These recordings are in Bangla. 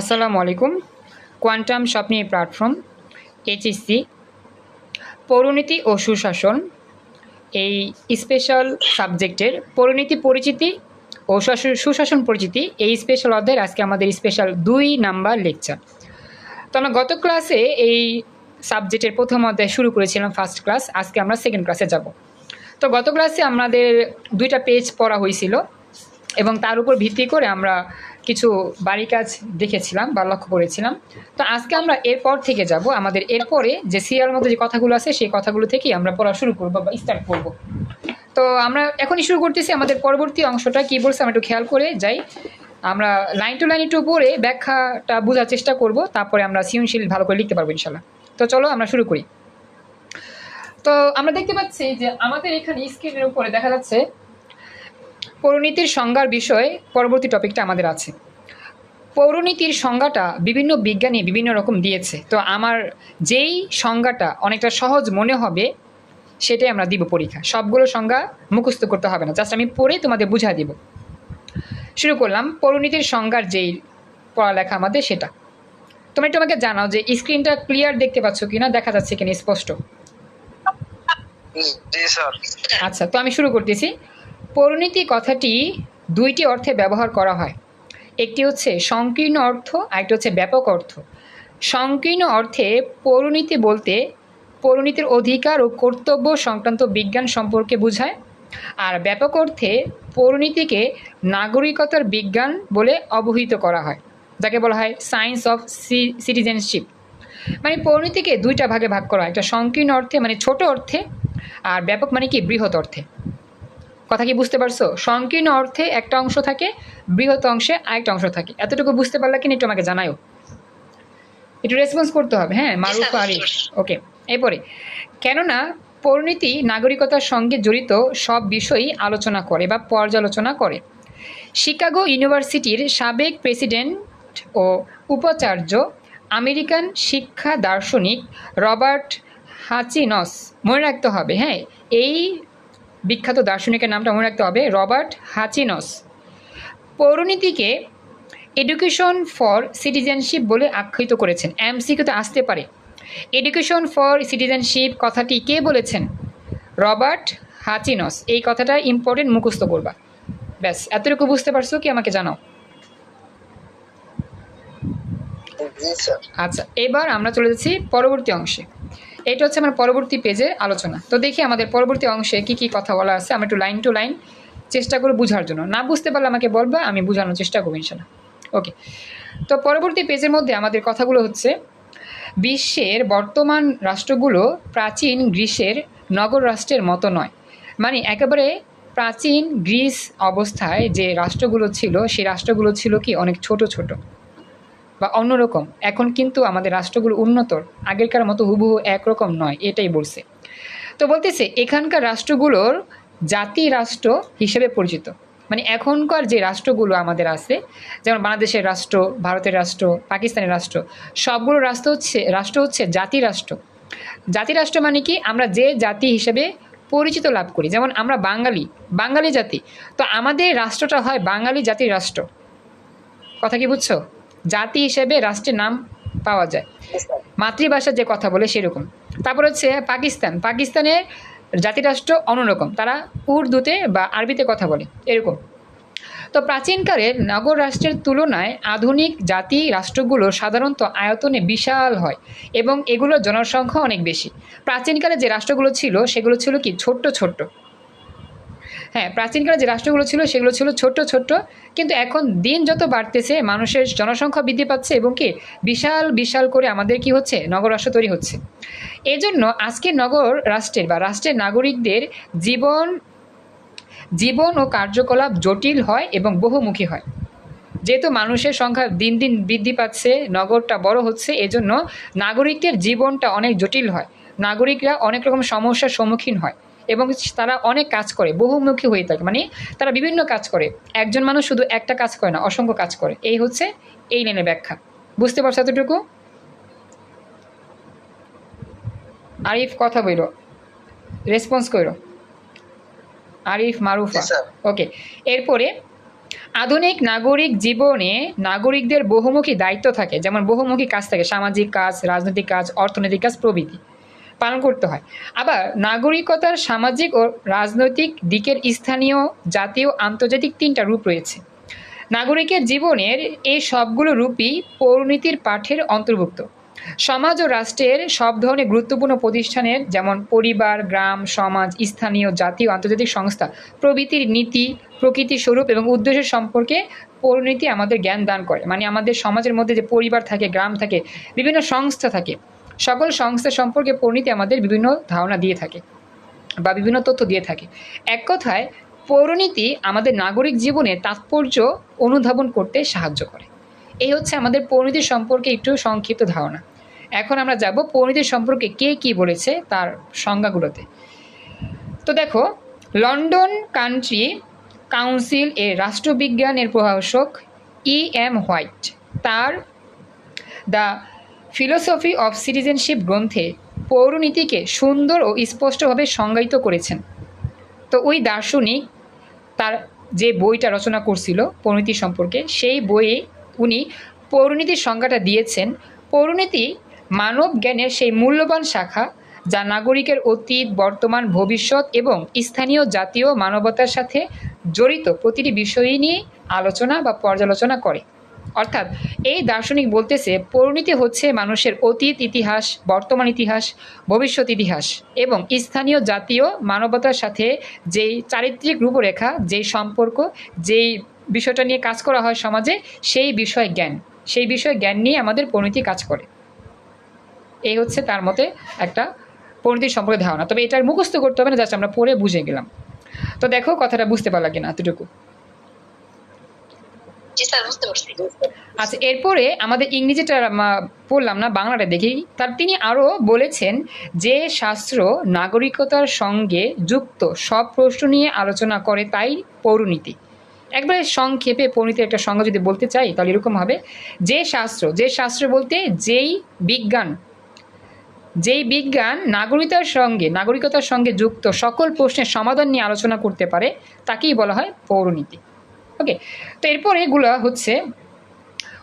আসসালামু আলাইকুম। কোয়ান্টাম স্বপ্নি প্ল্যাটফর্ম এইচএসসি পৌরনীতি ও সুশাসন, এই স্পেশাল সাবজেক্টের পৌরনীতি পরিচিতি ও সুশাসন পরিচিতি, এই স্পেশাল অধ্যায়ের আজকে আমাদের স্পেশাল দুই নাম্বার লেকচার তো আমরা গত ক্লাসে এই সাবজেক্টের প্রথম অধ্যায় শুরু করেছিলাম ফার্স্ট ক্লাস আজকে আমরা সেকেন্ড ক্লাসে যাব। তো গত ক্লাসে আমাদের দুইটা পেজ পড়া হয়েছিল এবং তার উপর ভিত্তি করে আমরা কিছু বাড়ি কাজ দেখেছিলাম বা লক্ষ্য করেছিলাম। তো আজকে আমরা এরপর থেকে যাব। আমাদের এরপরে যে সিরিয়াল মধ্যে যে কথাগুলো আছে, সেই কথাগুলো থেকেই আমরা পড়া শুরু করব বা স্টার্ট করব। তো আমরা এখনই শুরু করতেছি। আমাদের পরবর্তী অংশটা কি বলছে আমরা একটু খেয়াল করে যাই। আমরা লাইন টু লাইন একটু পড়ে ব্যাখ্যাটা বোঝার চেষ্টা করব। তারপরে আমরা সৃজনশীল ভালো করে লিখতে পারব ইনশাল্লাহ। তো চলো আমরা শুরু করি। তো আমরা দেখতে পাচ্ছি যে আমাদের এখানে স্ক্রিনের উপরে দেখা যাচ্ছে পৌরনীতির সংজ্ঞার বিষয়ে পরবর্তী টপিকটা আমাদের আছে। পৌরনীতির সংজ্ঞাটা বিভিন্ন বিজ্ঞানী বিভিন্ন রকম দিয়েছে। তো আমার যেই সংজ্ঞাটা অনেকটা সহজ মনে হবে সেটাই আমরা দিব পরীক্ষা। সবগুলো সংজ্ঞা মুখস্থ করতে হবে না। জাস্ট আমি পড়ে তোমাদের বুঝা দিব। শুরু করলাম পৌরনীতির সংজ্ঞার যেই পড়ালেখা আমাদের সেটা। তুমি একটু আমাকে জানাও যে স্ক্রিনটা ক্লিয়ার দেখতে পাচ্ছ কিনা দেখা যাচ্ছে কিনা স্পষ্ট। আচ্ছা তো আমি শুরু করতেছি। পরিণতি কথাটি দুইটি অর্থে ব্যবহার করা হয়। একটি হচ্ছে সংকীর্ণ অর্থ, আরেকটি হচ্ছে ব্যাপক অর্থ। সংকীর্ণ অর্থে পরিণতি বলতে পরিণতির অধিকার ও কর্তব্য সংক্রান্ত বিজ্ঞান সম্পর্কে বোঝায়। আর ব্যাপক অর্থে পরিণতিকে নাগরিকতার বিজ্ঞান বলে অবহিত করা হয়, যাকে বলা হয় সায়েন্স অফ সিটিজেনশিপ। মানে পরিণতিকে দুইটা ভাগে ভাগ করা হয়, একটা সংকীর্ণ অর্থে মানে ছোট অর্থে, আর ব্যাপক মানে কি, বৃহৎ অর্থে। কথা কি বুঝতে পারছ? সংকীর্ণ অর্থে একটা অংশ থাকে বৃহৎ অংশে আরেকটা অংশ থাকে। এতটুকু বুঝতে পারলে কিনা একটু আমাকে জানাও একটু রেসপন্স করতে হবে হ্যাঁ? মারুফ আরিফ। ওকে এরপরে। কেননা পরিণতি নাগরিকতার সঙ্গে জড়িত সব বিষয়ই আলোচনা করে বা পর্যালোচনা করে। শিকাগো ইউনিভার্সিটির সাবেক প্রেসিডেন্ট ও উপাচার্য আমেরিকান শিক্ষা দার্শনিক রবার্ট হাচিনস মনে রাখতে হবে হ্যাঁ? এই বিখ্যাত দার্শনিকের নামটা মনে রাখতে হবে রবার্ট হাচিনস। পৌরনীতিকে এডুকেশন ফর সিটিজেনশিপ বলে আখ্যায়িত করেছেন। এমসিকিউতে আসতে পারে। এডুকেশন ফর সিটিজেনশিপ কথাটি কে বলেছেন? Robert Hutchins. এই কথাটা ইম্পর্টেন্ট মুখস্থ করবা। ব্যাস এতটুকু বুঝতে পারছ কি? আমাকে জানাও। আচ্ছা এবার আমরা চলে যাচ্ছি পরবর্তী অংশে। এটা হচ্ছে আমার পরবর্তী পেজের আলোচনা। তো দেখি আমাদের পরবর্তী অংশে কি কি কথা বলা আছে, আমি একটু লাইন টু লাইন চেষ্টা করে বোঝার জন্য। না বুঝতে পারলে আমাকে বলবা, আমি বোঝানোর চেষ্টা করব ইনশাল্লাহ। ওকে তো পরবর্তী পেজের মধ্যে আমাদের কথাগুলো হচ্ছে, বিশ্বের বর্তমান রাষ্ট্রগুলো প্রাচীন গ্রিসের নগর রাষ্ট্রের মতো নয়। মানে একেবারে প্রাচীন গ্রিস অবস্থায় যে রাষ্ট্রগুলো ছিল, সেই রাষ্ট্রগুলো ছিল কি অনেক ছোট ছোট। বা অন্যরকম। এখন কিন্তু আমাদের রাষ্ট্রগুলো উন্নতর আগেরকার মতো হুবহু একরকম নয়, এটাই বলছে। তো বলতেছে, এখানকার রাষ্ট্রগুলোর জাতি রাষ্ট্র হিসেবে পরিচিত। মানে এখনকার যে রাষ্ট্রগুলো আমাদের আছে, যেমন বাংলাদেশের রাষ্ট্র, ভারতের রাষ্ট্র, পাকিস্তানের রাষ্ট্র, সবগুলো রাষ্ট্র হচ্ছে রাষ্ট্র হচ্ছে জাতি রাষ্ট্র। জাতি রাষ্ট্র মানে কি? আমরা যে জাতি হিসেবে পরিচিত লাভ করি। যেমন আমরা বাঙালি বাঙালি জাতি। তো আমাদের রাষ্ট্রটা হয় বাঙালি জাতির রাষ্ট্র। কথা কি বুঝছ? জাতি হিসেবে রাষ্ট্রের নাম পাওয়া যায়। মাতৃভাষার যে কথা বলে সেরকম। তারপর হচ্ছে পাকিস্তান। পাকিস্তানের জাতিরাষ্ট্র অন্যরকম। তারা উর্দুতে বা আরবিতে কথা বলে, এরকম। তো প্রাচীনকালে নগর রাষ্ট্রের তুলনায় আধুনিক জাতি রাষ্ট্রগুলো সাধারণত আয়তনে বিশাল হয় এবং এগুলোর জনসংখ্যা অনেক বেশি। প্রাচীনকালে যে রাষ্ট্রগুলো ছিল, সেগুলো ছিল কি? ছোট্ট ছোট্ট। হ্যাঁ প্রাচীনকালে যে রাষ্ট্রগুলো ছিল, সেগুলো ছিল ছোট্ট ছোট্ট। কিন্তু এখন দিন যত বাড়তেছে, মানুষের জনসংখ্যা বৃদ্ধি পাচ্ছে এবং কি বিশাল বিশাল করে আমাদের কি হচ্ছে? নগর রাষ্ট্র তৈরি হচ্ছে। এই জন্য আজকের নগর রাষ্ট্রের বা রাষ্ট্রের নাগরিকদের জীবন জীবন ও কার্যকলাপ জটিল হয় এবং বহুমুখী হয়। যেহেতু মানুষের সংখ্যা দিন দিন বৃদ্ধি পাচ্ছে, নগরটা বড় হচ্ছে, এজন্য নাগরিকদের জীবনটা অনেক জটিল হয়। নাগরিকরা অনেক রকম সমস্যার সম্মুখীন হয়। এবং তারা অনেক কাজ করে বহুমুখী হয়ে থাকে। মানে তারা বিভিন্ন কাজ করে। একজন মানুষ শুধু একটা কাজ করে না অসংখ্য কাজ করে। এই হচ্ছে এই লাইনের ব্যাখ্যা। বুঝতে পারছ এতটুকু? আরিফ কথা বইল। রেসপন্স করো আরিফ মারুফা। ওকে। এরপরে আধুনিক নাগরিক জীবনে নাগরিকদের বহুমুখী দায়িত্ব থাকে। যেমন বহুমুখী কাজ থাকে সামাজিক কাজ রাজনৈতিক কাজ অর্থনৈতিক কাজ প্রভৃতি। পালন করতে হয়। আবার নাগরিকতার সামাজিক ও রাজনৈতিক দিকের স্থানীয় জাতীয় আন্তর্জাতিক তিনটা রূপ রয়েছে। নাগরিকের জীবনের এই সবগুলো রূপই পৌরনীতির পাঠের অন্তর্ভুক্ত। সমাজ ও রাষ্ট্রের সব ধরনের গুরুত্বপূর্ণ প্রতিষ্ঠানের যেমন পরিবার, গ্রাম, সমাজ, স্থানীয়, জাতীয়, আন্তর্জাতিক সংস্থা, প্রভৃতির নীতি, প্রকৃতি স্বরূপ এবং উদ্দেশ্য সম্পর্কে পরিণতি আমাদের জ্ঞান দান করে। মানে আমাদের সমাজের মধ্যে যে পরিবার থাকে, গ্রাম থাকে, বিভিন্ন সংস্থা থাকে সকল সংস্থা সম্পর্কে পরিণতি আমাদের বিভিন্ন ধারণা দিয়ে থাকে বা বিভিন্ন তথ্য দিয়ে থাকে। এক কথায়, পৌরনীতি আমাদের নাগরিক জীবনে তাৎপর্য অনুধাবন করতে সাহায্য করে। এই হচ্ছে আমাদের পরিণতি সম্পর্কে একটু সংক্ষিপ্ত ধারণা। এখন আমরা যাব পরিণতি সম্পর্কে কে কি বলেছে তার সংজ্ঞাগুলোতে। তো দেখো, লন্ডন কান্ট্রি কাউন্সিল এর রাষ্ট্রবিজ্ঞানের প্রভাষক ই এম হোয়াইট, তার দ্য ফিলোসফি অফ সিটিজেনশিপ গ্রন্থে পৌরনীতিকে সুন্দর ও স্পষ্টভাবে সংজ্ঞায়িত করেছেন। তো ওই দার্শনিক তার যে বইটা রচনা করছিল পৌরনীতি সম্পর্কে, সেই বইয়ে উনি পৌরনীতির সংজ্ঞাটা দিয়েছেন। পৌরনীতি মানব জ্ঞানের সেই মূল্যবান শাখা যা নাগরিকের অতীত, বর্তমান, ভবিষ্যৎ এবং স্থানীয় জাতীয় মানবতার সাথে জড়িত প্রতিটি বিষয় নিয়ে আলোচনা বা পর্যালোচনা করে। অর্থাৎ এই দার্শনিক বলতেছে, পরিণতি হচ্ছে মানুষের অতীত ইতিহাস, বর্তমান ইতিহাস, ভবিষ্যৎ ইতিহাস এবং স্থানীয় জাতীয় মানবতার সাথে যেই চারিত্রিক রূপরেখা, যেই সম্পর্ক, যেই বিষয়টা নিয়ে কাজ করা হয় সমাজে, সেই বিষয় জ্ঞান। সেই বিষয় জ্ঞান নিয়ে আমাদের পরিণতি কাজ করে। এই হচ্ছে তার মতে একটা পরিণতির সম্পর্কে ধারণা। তবে এটার মুখস্থ করতে হবে না, জাস্ট আমরা পড়ে বুঝে গেলাম। তো দেখো কথাটা বুঝতে পারলা কিনা এতটুকু। আচ্ছা এরপরে আমাদের ইংরেজিটা পড়লাম না, বাংলাটা দেখি। তার তিনি আরও বলেছেন যে শাস্ত্র নাগরিকতার সঙ্গে যুক্ত, সব প্রশ্ন নিয়ে আলোচনা করে তাই পৌরনীতি। একবারে সংক্ষেপে পৌরনীতির একটা সংজ্ঞা যদি বলতে চাই, তাহলে এরকম হবে। যে শাস্ত্র যে শাস্ত্র বলতে যেই বিজ্ঞান যেই বিজ্ঞান নাগরিকতার সঙ্গে নাগরিকতার সঙ্গে যুক্ত, সকল প্রশ্নের সমাধান নিয়ে আলোচনা করতে পারে, তাকেই বলা হয় পৌরনীতি। ওকে তো এরপর এগুলো হচ্ছে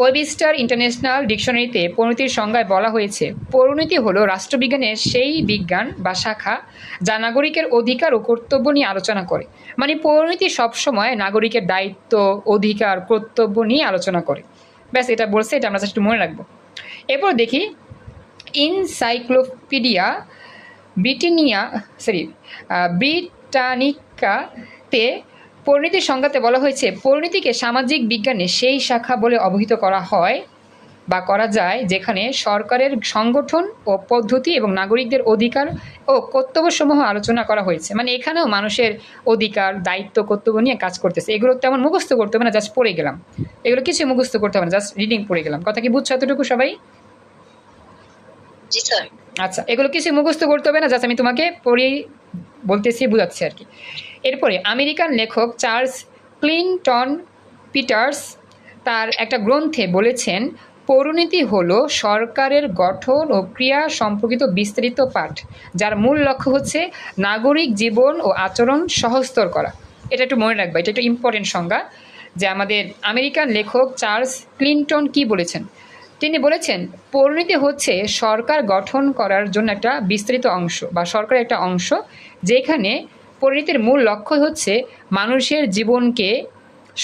ওয়েবিস্টার ইন্টারন্যাশনাল ডিকশনারিতে পরিণতির সংজ্ঞায় বলা হয়েছে, পরিণতি হলো রাষ্ট্রবিজ্ঞানের সেই বিজ্ঞান বা শাখা যা নাগরিকের অধিকার ও কর্তব্য নিয়ে আলোচনা করে। মানে পরিণতি সবসময় নাগরিকের দায়িত্ব, অধিকার, কর্তব্য নিয়ে আলোচনা করে। ব্যাস, এটা বলছে, এটা আমরা একটু মনে রাখব। এরপর দেখি ইনসাইক্লোপিডিয়া ব্রিটানিয়া সরি ব্রিটানিকাতে পরিণতির সংজ্ঞাতে বলা হয়েছে পরিণতিকে সামাজিক বিজ্ঞানে সেই শাখা বলে অবহিত করা হয় বা করা যায় যেখানে সরকারের সংগঠন ও পদ্ধতি এবং নাগরিকদের অধিকার ও কর্তব্যসমূহ আলোচনা করা হয়েছে। মানে এখানেও মানুষের অধিকার দায়িত্ব কর্তব্য নিয়ে কাজ করতেছে। এগুলো তেমন মুখস্থ করতে হবে না জাস্ট পড়ে গেলাম। এগুলো কিছু মুখস্থ করতে হবে না জাস্ট রিডিং পড়ে গেলাম। কথা কি বুঝছ এতটুকু সবাই? আচ্ছা এগুলো কিছু মুখস্থ করতে হবে না জাস্ট আমি তোমাকে পড়েই বলতেছি বুঝাচ্ছি আর কি। এরপরে আমেরিকান লেখক চার্লস ক্লিনটন পিটার্স তার একটা গ্রন্থে বলেছেন পৌরনীতি হল সরকারের গঠন ও ক্রিয়া সম্পর্কিত বিস্তারিত পাঠ, যার মূল লক্ষ্য হচ্ছে নাগরিক জীবন ও আচরণ সহজতর করা। এটা একটু মনে রাখবা, এটা একটু ইম্পর্টেন্ট সংজ্ঞা যে আমাদের আমেরিকান লেখক চার্লস ক্লিনটন কি বলেছেন? তিনি বলেছেন, পরিণতি হচ্ছে সরকার গঠন করার জন্য একটা বিস্তৃত অংশ বা সরকারের একটা অংশ যেখানে পরিণতির মূল লক্ষ্য হচ্ছে মানুষের জীবনকে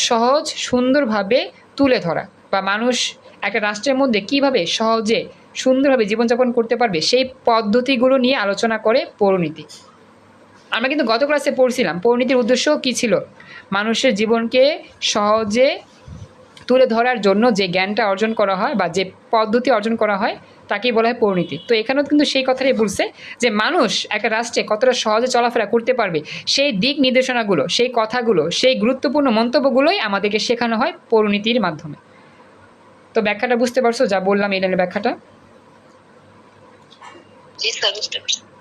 সহজ, সুন্দরভাবে তুলে ধরা বা মানুষ একটা রাষ্ট্রের মধ্যে কীভাবে সহজে, সুন্দরভাবে জীবনযাপন করতে পারবে সেই পদ্ধতিগুলো নিয়ে আলোচনা করে পরিণতি। আমরা কিন্তু গত ক্লাসে পড়ছিলাম, পরিণতির উদ্দেশ্য কী ছিল? মানুষের জীবনকে সহজে তুলে ধরার জন্য যে জ্ঞানটা অর্জন করা হয় বা যে পদ্ধতি অর্জন করা হয় তাকেই বলা হয় পরিণতি। তো এখানেও কিন্তু সেই কথাটাই বলছে যে মানুষ একটা রাষ্ট্রে কতটা সহজে চলাফেরা করতে পারবে সেই দিক নির্দেশনাগুলো সেই কথাগুলো সেই গুরুত্বপূর্ণ মন্তব্যগুলোই আমাদেরকে শেখানো হয় পরিণতির মাধ্যমে। তো ব্যাখ্যাটা বুঝতে পারছ? যা বললাম এই ব্যাখ্যাটা।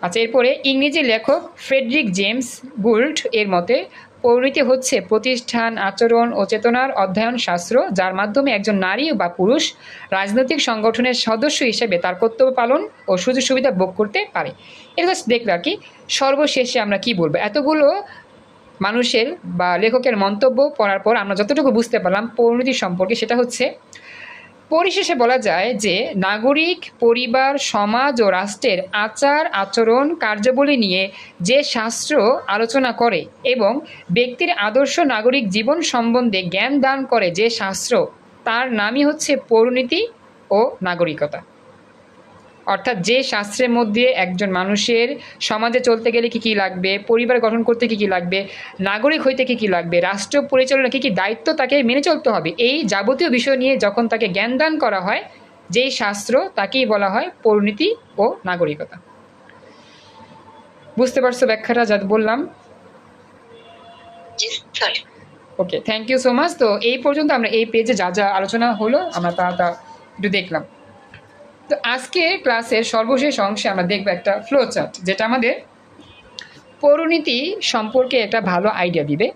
আচ্ছা এরপরে ইংরেজি লেখক ফ্রেডরিক জেমস গুল্ড এর মতে পরিণতি হচ্ছে প্রতিষ্ঠান, আচরণ ও চেতনার অধ্যয়ন শাস্ত্র, যার মাধ্যমে একজন নারী বা পুরুষ রাজনৈতিক সংগঠনের সদস্য হিসেবে তার কর্তব্য পালন ও সুযোগ সুবিধা ভোগ করতে পারে। এটা জাস্ট দেখলে আর কি, সর্বশেষে আমরা কি বলব? এতগুলো মানুষের বা লেখকের মন্তব্য পড়ার পর আমরা যতটুকু বুঝতে পারলাম পরিণতি সম্পর্কে সেটা হচ্ছে পরিশেষে বলা যায় যে নাগরিক, পরিবার, সমাজ ও রাষ্ট্রের আচার, আচরণ, কার্যাবলী নিয়ে যে শাস্ত্র আলোচনা করে এবং ব্যক্তির আদর্শ নাগরিক জীবন সম্বন্ধে জ্ঞান দান করে যে শাস্ত্র, তার নামই হচ্ছে পরিণীতি ও নাগরিকতা। অর্থাৎ যে শাস্ত্রের মধ্যে একজন মানুষের সমাজে চলতে গেলে কী কী লাগবে পরিবার গঠন করতে কী কী লাগবে নাগরিক হইতে কী কী লাগবে রাষ্ট্র পরিচালনা কী কী দায়িত্ব তাকে মেনে চলতে হবে এই যাবতীয় বিষয় নিয়ে যখন তাকে জ্ঞান দান করা হয় যেই শাস্ত্র তাকেই বলা হয় পরিণতি ও নাগরিকতা। বুঝতে পারছ ব্যাখ্যাটা যা বললাম? Okay thank you so much তো এই পর্যন্ত আমরা এই পেজে যা যা আলোচনা হলো আমরা তা তা একটু দেখলাম। তো আজকে ক্লাসের সর্বশেষ অংশে আমরা দেখব একটা ফ্লো চার্ট যেটা আমাদের পরিণতি সম্পর্কে একটা ভালো আইডিয়া দিবে।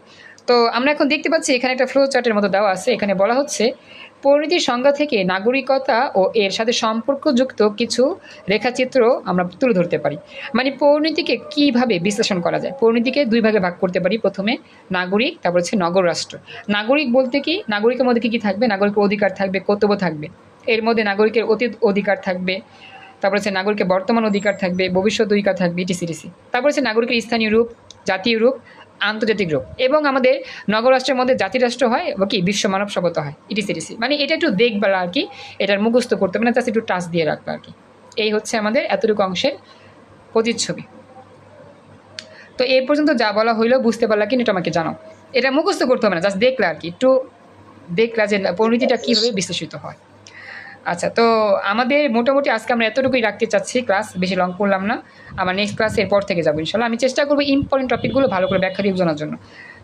তো আমরা এখন দেখতে পাচ্ছি এখানে একটা ফ্লো চার্টের মতো দেওয়া আছে। এখানে বলা হচ্ছে পরিণতির সংজ্ঞা থেকে নাগরিকতা ও এর সাথে সম্পর্কযুক্ত কিছু রেখাচিত্র আমরা তুলে ধরতে পারি। মানে পরিণতিকে কীভাবে বিশ্লেষণ করা যায়? পরিণতিকে দুই ভাগে ভাগ করতে পারি। প্রথমে নাগরিক, তারপর হচ্ছে নগর রাষ্ট্র। নাগরিক বলতে কি? নাগরিকের মধ্যে কী কী থাকবে? নাগরিকের অধিকার থাকবে, কর্তব্য থাকবে। এর মধ্যে নাগরিকের অতীত অধিকার থাকবে তারপর হচ্ছে নাগরিকের বর্তমান অধিকার থাকবে ভবিষ্যৎ অধিকার থাকবে ইটিসিটিসি তারপর হচ্ছে নাগরিকের স্থানীয় রূপ জাতীয় রূপ আন্তর্জাতিক রূপ এবং আমাদের নগরাষ্ট্রের মধ্যে জাতিরাষ্ট্র হয় বা কি বিশ্ব মানব সভ্যতা হয় ইটিসিটিসি মানে এটা একটু দেখবা আর কি এটার মুখস্থ করতে হবে না জাস্ট একটু টাচ দিয়ে রাখবে আর কি। এই হচ্ছে আমাদের এতটুকু অংশের প্রতিচ্ছবি। তো এই পর্যন্ত যা বলা হইল বুঝতে পারলা কি এটা আমাকে জানাও। এটা মুখস্থ করতে হবে না জাস্ট দেখলা আর কি একটু দেখলা যে পরিণতিটা কীভাবে বিশ্লেষিত হয়। আচ্ছা তো আমাদের মোটামুটি আজকে আমরা এতটুকুই রাখতে চাচ্ছি ক্লাস, বেশি লং করলাম না। আমার নেক্সট ক্লাসে এরপর থেকে যাব ইনশাল্লাহ। আমি চেষ্টা করব ইম্পর্টেন্ট টপিকগুলো ভালো করে ব্যাখ্যা দিয়ে বোঝানোর জন্য।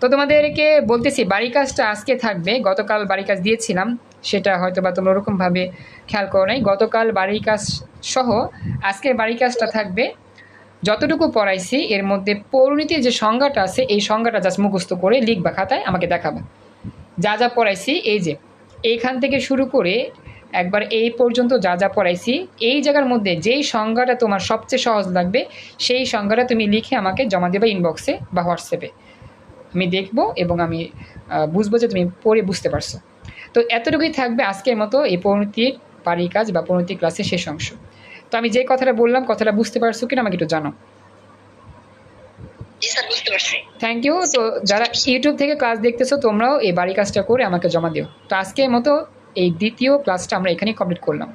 তো তোমাদেরকে বলতেছি বাড়ি কাজটা আজকে থাকবে। গতকাল বাড়ি কাজ দিয়েছিলাম, সেটা হয়তো বা তোমরা ওরকমভাবে খেয়াল করো নাই। গতকাল বাড়ি কাজ সহ আজকের বাড়ি কাজটা থাকবে। যতটুকু পড়াইছি, এর মধ্যে পরিণতির যে সংজ্ঞাটা আছে, এই সংজ্ঞাটা জাস্ট মুখস্থ করে লিখবা খাতায় আমাকে দেখাবা। যা যা পড়াইছি, এই যে, এইখান থেকে শুরু করে একবার এই পর্যন্ত যা যা পড়াইছি এই জায়গার মধ্যে যেই সংজ্ঞাটা তোমার সবচেয়ে সহজ লাগবে সেই সংজ্ঞাটা তুমি লিখে আমাকে জমা দেবে ইনবক্সে বা হোয়াটসঅ্যাপে। আমি দেখব এবং আমি বুঝব যে তুমি পড়ে বুঝতে পারছ। তো এতটুকুই থাকবে আজকের মতো এই পরিণতির বাড়ি কাজ বা পরিণতি ক্লাসের শেষ অংশ। তো আমি যে কথাটা বললাম কথাটা বুঝতে পারছ কিনা আমাকে একটু জানো থ্যাংক ইউ তো যারা ইউটিউব থেকে ক্লাস দেখতেছো তোমরাও এই বাড়ি কাজটা করে আমাকে জমা দিও। তো আজকের মতো এই দ্বিতীয় ক্লাসটা আমরা এখানেই কমপ্লিট করলাম।